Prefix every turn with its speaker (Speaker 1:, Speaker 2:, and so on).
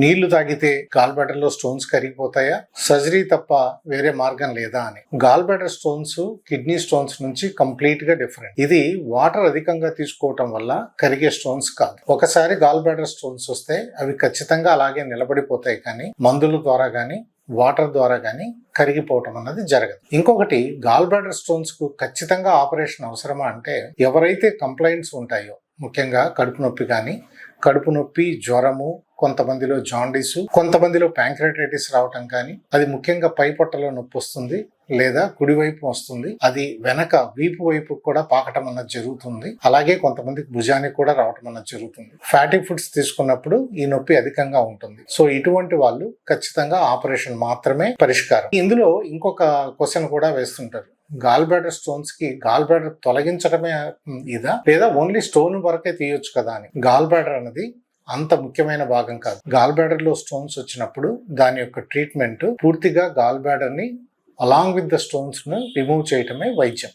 Speaker 1: నీళ్ళు తాగితే గాల్ బ్లాడర్లో స్టోన్స్ కరిగిపోతాయా? సర్జరీ తప్ప వేరే మార్గం లేదా అని. Gall bladder stones kidney stones నుంచి కంప్లీట్గా డిఫరెంట్ ఇది వాటర్ అధికంగా తీసుకోవటం వల్ల కరిగే స్టోన్స్ కాదు. ఒకసారి గాల్ బ్లాడర్ స్టోన్స్ వస్తే అవి ఖచ్చితంగా అలాగే నిలబడిపోతాయి కానీ మందుల ద్వారా కానీ వాటర్ ద్వారా కానీ కరిగిపోవటం అన్నది జరగదు. ఇంకొకటి గాల్ బ్లాడర్ స్టోన్స్కు ఖచ్చితంగా ఆపరేషన్ అవసరమా అంటే ఎవరైతే కంప్లైంట్స్ ఉంటాయో ముఖ్యంగా కడుపు నొప్పి కానీ కడుపు నొప్పి జ్వరము కొంతమందిలో జాండీస్ కొంతమందిలో ప్యాంక్రటైటిస్ రావటం కానీ అది ముఖ్యంగా పై పొట్టలో నొప్పి వస్తుంది లేదా కుడివైపు వస్తుంది. అది వెనక వీపు వైపు కూడా పాకటం అన్నది జరుగుతుంది. అలాగే కొంతమందికి భుజానికి కూడా రావటం అన్నది జరుగుతుంది. ఫ్యాటీ ఫుడ్స్ తీసుకున్నప్పుడు ఈ నొప్పి అధికంగా ఉంటుంది. సో ఇటువంటి వాళ్ళు ఖచ్చితంగా ఆపరేషన్ మాత్రమే పరిష్కారం. ఇందులో ఇంకొక క్వశ్చన్ కూడా వేస్తుంటారు. గాల్ బ్లాడర్ స్టోన్స్కి గాల్ బ్లాడర్ తొలగించడమే ఇదా? లేదా ఓన్లీ స్టోన్ వరకే తీయొచ్చు కదా అని. గాల్ బ్లాడర్ అనేది అంత ముఖ్యమైన భాగం కాదు. గాల్ బ్యాడర్లో స్టోన్స్ వచ్చినప్పుడు దాని యొక్క ట్రీట్మెంట్ పూర్తిగా గాల్ బ్యాడర్ని అలాంగ్ విత్ ద స్టోన్స్ను రిమూవ్ చేయటమే వైద్యం.